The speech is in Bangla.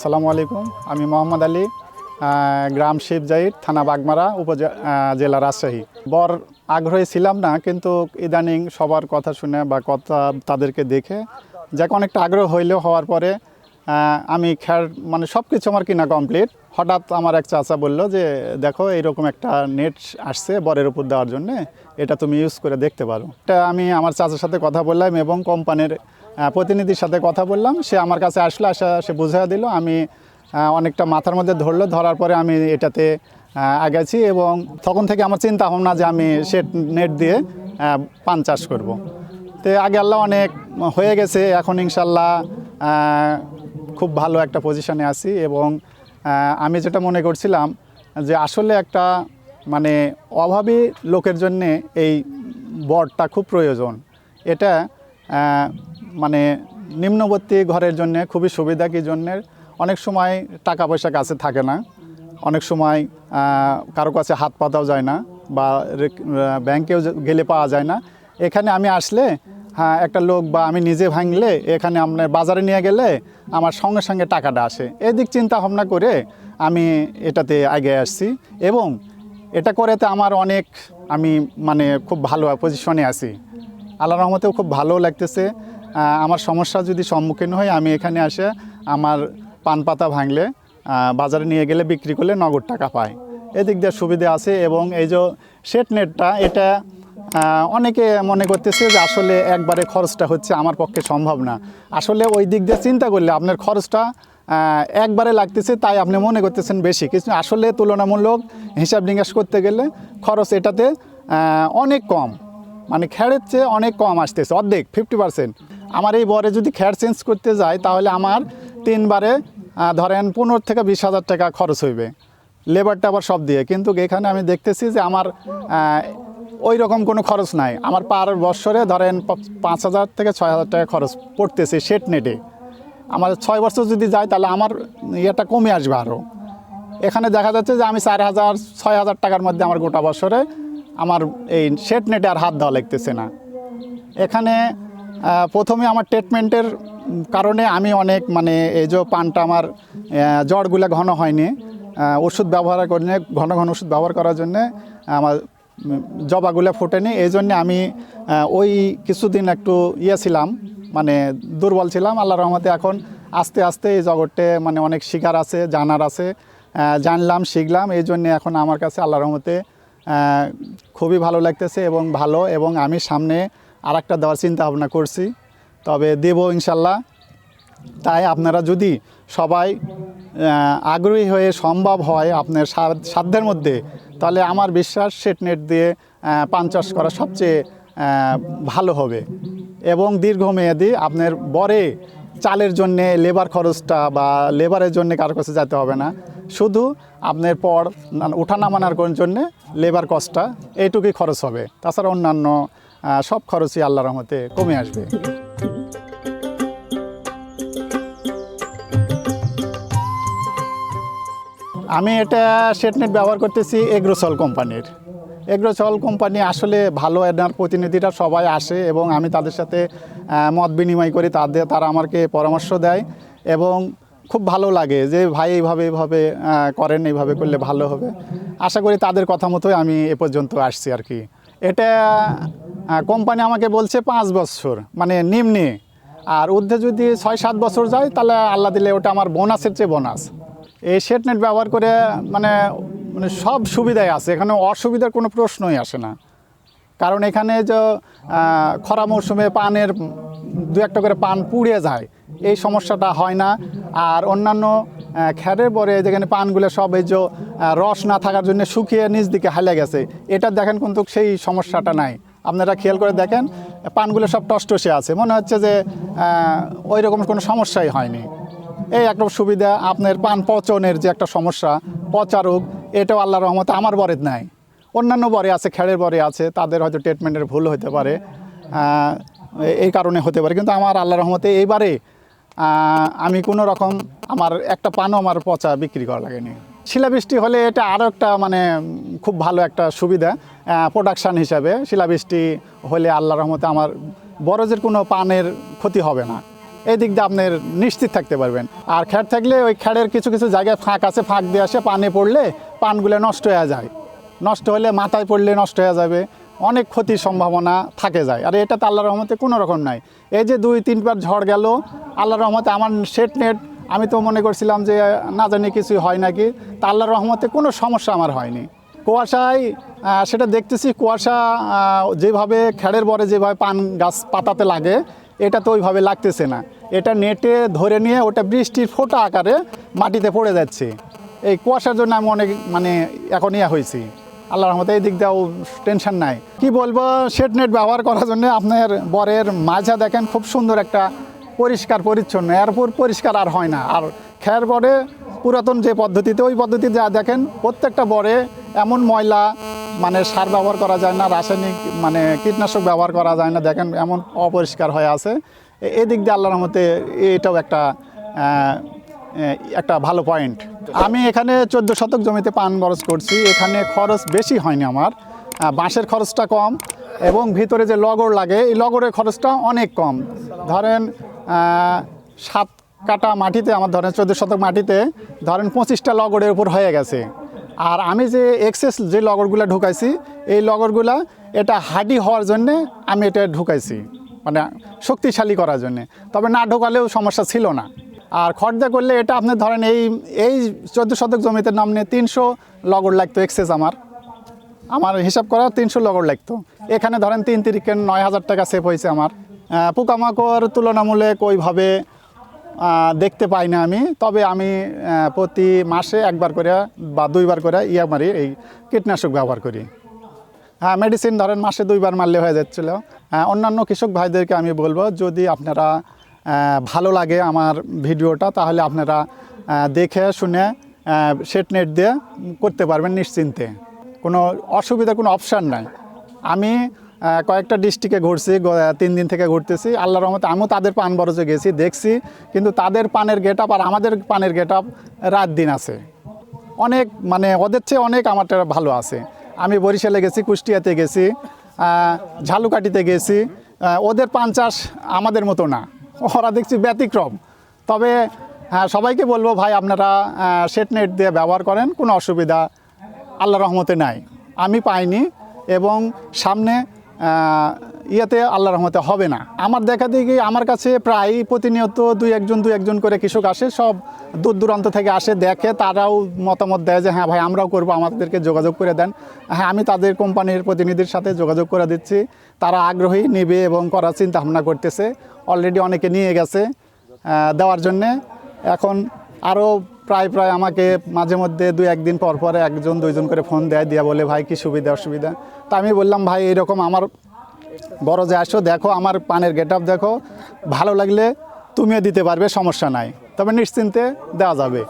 আসসালামু আলাইকুম। আমি মোহাম্মদ আলী গ্রাম শিবজাইর, থানা বাগমারা উপজেলা জেলা রাজশাহী। বর আগ্রহী ছিলাম না, কিন্তু ইদানিং সবার কথা শুনে বা কথা তাদেরকে দেখে যাকে অনেকটা আগ্রহ হইলেও হওয়ার পরে আমি খেয়ার মানে সব কিছু আমার কিনা কমপ্লিট হঠাৎ আমার এক চাচা বলল যে, দেখো, এইরকম একটা নেট আসছে বরের উপর দেওয়ার জন্যে, এটা তুমি ইউজ করে দেখতে পারো। এটা আমি আমার চাচার সাথে কথা বললাম এবং কোম্পানির প্রতিনিধির সাথে কথা বললাম সে আমার কাছে আসলো, আসা সে বুঝিয়ে দিল, আমি অনেকটা মাথার মধ্যে ধরলো, ধরার পরে আমি এটাতে আগাছি এবং তখন থেকে আমার চিন্তা ভাবনা যে আমি সে নেট দিয়ে পান চাষ করব। তো আগে আল্লাহ অনেক হয়ে গেছে, এখন ইনশাল্লাহ খুব ভালো একটা পজিশনে আছি এবং আমি যেটা মনে করছিলাম যে আসলে একটা মানে অভাবী লোকের জন্যে এই বরটা খুব প্রয়োজন এটা মানে নিম্নবর্তী ঘরের জন্য খুবই সুবিধা কি জন্যে অনেক সময় টাকা পয়সা কাছে থাকে না। অনেক সময় কারও কাছে হাত পাতাও যায় না বা ব্যাংকেও গেলে পাওয়া যায় না। এখানে আমি আসলে হ্যাঁ একটা লোক বা আমি নিজে ভাঙলে এখানে আপনার বাজারে নিয়ে গেলে আমার সঙ্গে সঙ্গে টাকাটা আসে। এদিক চিন্তা ভাবনা করে আমি এটাতে আগে আসছি এবং এটা করেতে আমার অনেক আমি মানে খুব ভালো পজিশনে আছি। আল্লাহ রহমতেও খুব ভালো লাগতেছে। আমার সমস্যা যদি সম্মুখীন হই, আমি এখানে আসে আমার পান পাতা ভাঙলে বাজারে নিয়ে গেলে বিক্রি করলে নগদ টাকা পায়। এদিক দিয়ে সুবিধা আছে এবং এই যে সেট নেটটা, এটা অনেকে মনে করতেছে যে আসলে একবারে খরচটা হচ্ছে আমার পক্ষে সম্ভব না। আসলে ওই দিক দিয়ে চিন্তা করলে আপনার খরচটা একবারে লাগতেছে তাই আপনি মনে করতেছেন বেশি। কিন্তু আসলে তুলনামূলক হিসাব নিকাশ করতে গেলে খরচ এটাতে অনেক কম। মানে খ্যাড়ের চেয়ে অনেক কম আসতেছে, অর্ধেক ফিফটি পার্সেন্ট আমার এই বরে যদি খ্যাড় চেঞ্জ করতে যাই, তাহলে আমার তিনবারে ধরেন পনেরো থেকে বিশ হাজার টাকা খরচ হইবে। লেবারটা আবার সব দিয়ে, কিন্তু এখানে আমি দেখতেছি যে আমার ওই রকম কোনো খরচ নাই। আমার পার বৎসরে ধরেন পাঁচ হাজার থেকে ছয় হাজার টাকা খরচ পড়তেছে সেট নেটে আমার ছয় বছর যদি যায়, তাহলে আমার ইয়েটা কমে আসবে আরও এখানে দেখা যাচ্ছে যে আমি চার হাজার, ছয় হাজার টাকার মধ্যে আমার গোটা বছরে আমার এই সেট নেটে আর হাত দেওয়া লাগতেছে না। এখানে প্রথমে আমার ট্রিটমেন্টের কারণে আমি অনেক মানে এই যে পানটা আমার জ্বরগুলো ঘন হয়নি ওষুধ ব্যবহার করে ঘন ঘন ওষুধ ব্যবহার করার জন্যে আমার জবাগুলো ফোটেনি। এই জন্যে আমি ওই কিছুদিন একটু ইয়ে ছিলাম মানে দুর্বল ছিলাম, আল্লাহ রহমতে এখন আস্তে আস্তে এই জগৎটে মানে অনেক শিকার আছে, জানার আছে জানলাম, শিখলাম, এই জন্যে এখন আমার কাছে আল্লাহ রহমতে খুবই ভালো লাগতেছে এবং ভালো এবং আমি সামনে আর একটা দেওয়ার চিন্তা ভাবনা করছি। তবে দেব ইনশাল্লাহ। তাই আপনারা যদি সবাই আগ্রহী হয়ে সম্ভব হয় আপনার সাধ্যের মধ্যে, তাহলে আমার বিশ্বাস সেট নেট দিয়ে পান চাষ করা সবচেয়ে ভালো হবে। এবং দীর্ঘমেয়াদী আপনার বরে চালের জন্যে লেবার খরচটা বা লেবারের জন্য কারও কাছে যেতে হবে না। শুধু আপনার পর ওঠা নামানোর জন্যে লেবার কস্টটা এইটুকুই খরচ হবে। তাছাড়া অন্যান্য সব খরচই আল্লাহ রহমতে কমে আসবে। আমি এটা সেটনেট ব্যবহার করতেছি এগ্রোসল কোম্পানির এগ্রোসল কোম্পানি আসলে ভালো এনার প্রতিনিধিরা সবাই আসে এবং আমি তাদের সাথে মত বিনিময় করি, তাদের, তারা আমাকে পরামর্শ দেয় এবং খুব ভালো লাগে যে ভাই এইভাবে এইভাবে করেন, এইভাবে করলে ভালো হবে। আশা করি তাদের কথা মতোই আমি এ পর্যন্ত আসছি আর কি। এটা কোম্পানি আমাকে বলছে পাঁচ বছর মানে নিম্নে। আর ঊর্ধ্বে যদি ছয় সাত বছর যায়, তাহলে আল্লাহ দিলে ওটা আমার বোনাসের চেয়ে বোনাস। এই সেট নেট ব্যবহার করে মানে মানে সব সুবিধাই আছে। এখানে অসুবিধার কোনো প্রশ্নই আসে না। কারণ এখানে যে খরা মৌসুমে পানের, দু একটা করে পান পুড়ে যায়। এই সমস্যাটা হয় না। আর অন্যান্য খ্যারের পরে যেখানে পানগুলো সব এই যে রস না থাকার জন্য শুকিয়ে নিচ দিকে হালে গেছে, এটা দেখেন কিন্তু সেই সমস্যাটা নাই। আপনারা খেয়াল করে দেখেন, পানগুলো সব টসটসে আছে। মনে হচ্ছে যে ওই রকম কোনো সমস্যাই হয়নি। এই একটা সুবিধা, আপনার পান পচনের যে একটা সমস্যা, পচা রোগ এটাও আল্লাহ রহমতে আমার বরের নাই। অন্যান্য বরে আছে খেড়ের বরে আছে, তাদের হয়তো ট্রিটমেন্টের ভুল হতে পারে এই কারণে হতে পারে। কিন্তু আমার আল্লাহ রহমতে এইবারে আমি কোনো রকম আমার একটা পানও আমার পচা বিক্রি করা লাগেনি। শিলাবৃষ্টি হলে এটা আরও একটা মানে খুব ভালো একটা সুবিধা প্রোডাকশান হিসাবে। শিলাবৃষ্টি হলে আল্লাহ রহমতে আমার বরজের কোনো পানের ক্ষতি হবে না। এই দিক দিয়ে আপনার নিশ্চিত থাকতে পারবেন। আর খ্যাট থাকলে ওই খ্যাড়ের কিছু কিছু জায়গায় ফাঁক আছে, ফাঁক দিয়ে আসে, পানে পড়লে পানগুলো নষ্ট হয়ে যায়। নষ্ট হলে মাথায় পড়লে নষ্ট হয়ে যাবে, অনেক ক্ষতির সম্ভাবনা থাকে যায়। আর এটা তো আল্লাহ রহমতে কোনো রকম নাই। এই যে দুই তিনবার ঝড় গেল আল্লাহ রহমতে আমার সেট নেট, আমি তো মনে করছিলাম যে না জানি কিছু হয় নাকি, তা আল্লাহর রহমতে কোনো সমস্যা আমার হয়নি। কুয়াশায় সেটা দেখতেছি, কুয়াশা যেভাবে খেড়ের বরে যেভাবে পান গাছ পাতাতে লাগে এটা তো ওইভাবে লাগতেছে না। এটা নেটে ধরে নিয়ে ওটা বৃষ্টির ফোঁটা আকারে মাটিতে পড়ে যাচ্ছে। এই কুয়াশার জন্য আমি অনেক মানে এখন ইয়া হয়েছি। আল্লাহ রহমতে এই দিক দিয়েও টেনশন নাই। কি বলব শেড নেট ব্যবহার করার জন্য আপনার বরের মাঝা দেখেন খুব সুন্দর একটা পরিষ্কার পরিচ্ছন্ন। এরপর পরিষ্কার আর হয় না। আর খেয়ার বরে পুরাতন যে পদ্ধতিতে, ওই পদ্ধতিতে যা দেখেন, প্রত্যেকটা বরে এমন ময়লা মানে সার ব্যবহার করা যায় না, রাসায়নিক মানে কীটনাশক ব্যবহার করা যায় না, দেখেন এমন অপরিষ্কার হয়ে আছে। এদিক দিয়ে আল্লাহর মতে এটাও একটা একটা ভালো পয়েন্ট আমি এখানে চোদ্দ শতক জমিতে পান বরজ করছি, এখানে খরচ বেশি হয়নি আমার বাঁশের খরচটা কম এবং ভিতরে যে লগর লাগে, এই লগরের খরচটা অনেক কম। ধরেন সাত কাটা মাটিতে, আমার ধরেন চোদ্দ শতক মাটিতে, ধরেন পঁচিশটা লগরের উপর হয়ে গেছে। আর আমি যে এক্সেস যে লগরগুলো ঢুকাইছি, এই লগরগুলা এটা হাডি হওয়ার জন্যে আমি এটা ঢুকাইছি মানে শক্তিশালী করার জন্যে। তবে না ঢোকালেও সমস্যা ছিল না। আর খরচা করলে এটা আপনি ধরেন এই এই চোদ্দ শতক জমিতে নামনে তিনশো লগর লাগতো এক্সেস আমার। আমার হিসাব করা তিনশো লগর লাগতো। এখানে ধরেন তিন তিরিকে নয় হাজার টাকা সেভ হয়েছে আমার। পোকামাকড় তুলনামূলক ওইভাবে দেখতে পাই না আমি। তবে আমি প্রতি মাসে একবার করে বা দুইবার করে ইয়া মারি, এই কীটনাশক ব্যবহার করি। হ্যাঁ মেডিসিন ধরেন মাসে দুইবার মারলে হয়ে যাচ্ছিল। অন্যান্য কৃষক ভাইদেরকে আমি বলব, যদি আপনারা ভালো লাগে আমার ভিডিওটা, তাহলে আপনারা দেখে শুনে সেট নেট দিয়ে করতে পারবেন নিশ্চিন্তে। কোনো অসুবিধার কোনো অপশান নাই। আমি কয়েকটা ডিস্ট্রিক্টে ঘুরছি তিন দিন থেকে ঘুরতেছি। আল্লাহর রহমতে আমিও তাদের পান বরজে গেছি, দেখছি। কিন্তু তাদের পানের গেট আপ আর আমাদের পানের গেট আপ রাত দিন আছে। অনেক মানে ওদের চেয়ে অনেক আমারটা ভালো আছে। আমি বরিশালে গেছি, কুষ্টিয়াতে গেছি ঝালুকাটিতে গেছি। ওদের পান চাষ আমাদের মতো না। ওরা দেখছি ব্যতিক্রম। তবে হ্যাঁ সবাইকে বলব ভাই, আপনারা সেট নেট দিয়ে ব্যবহার করেন, কোনো অসুবিধা আল্লাহ রহমতে নাই। আমি পাইনি এবং সামনে ইয়েতে আল্লাহ রহমতে হবে না। আমার দেখা দেখি আমার কাছে প্রায় প্রতিনিয়ত দুই একজন দুই একজন করে কৃষক আসে, সব দূর দূরান্ত থেকে আসে, দেখে, তারাও মতামত দেয় যে হ্যাঁ ভাই, আমরাও করব, আমাদেরকে যোগাযোগ করে দেন। হ্যাঁ আমি তাদের কোম্পানির প্রতিনিধির সাথে যোগাযোগ করে দিচ্ছি। তারা আগ্রহী, নেবে এবং করার চিন্তা ভাবনা করতেছে। অলরেডি অনেকে নিয়ে গেছে দেওয়ার জন্যে। এখন আরও প্রায় প্রায় আমাকে মাঝে মধ্যে দু একদিন পর পরে একজন দুইজন করে ফোন দেয়, দিয়া বলে, ভাই, কি সুবিধা, অসুবিধা? তা আমি বললাম, ভাই, এরকম আমার বড় যে আসো, দেখো, আমার পানের গেট দেখো, ভালো লাগলে তুমিও দিতে পারবে, সমস্যা নাই। তবে নিশ্চিন্তে দেওয়া যাবে।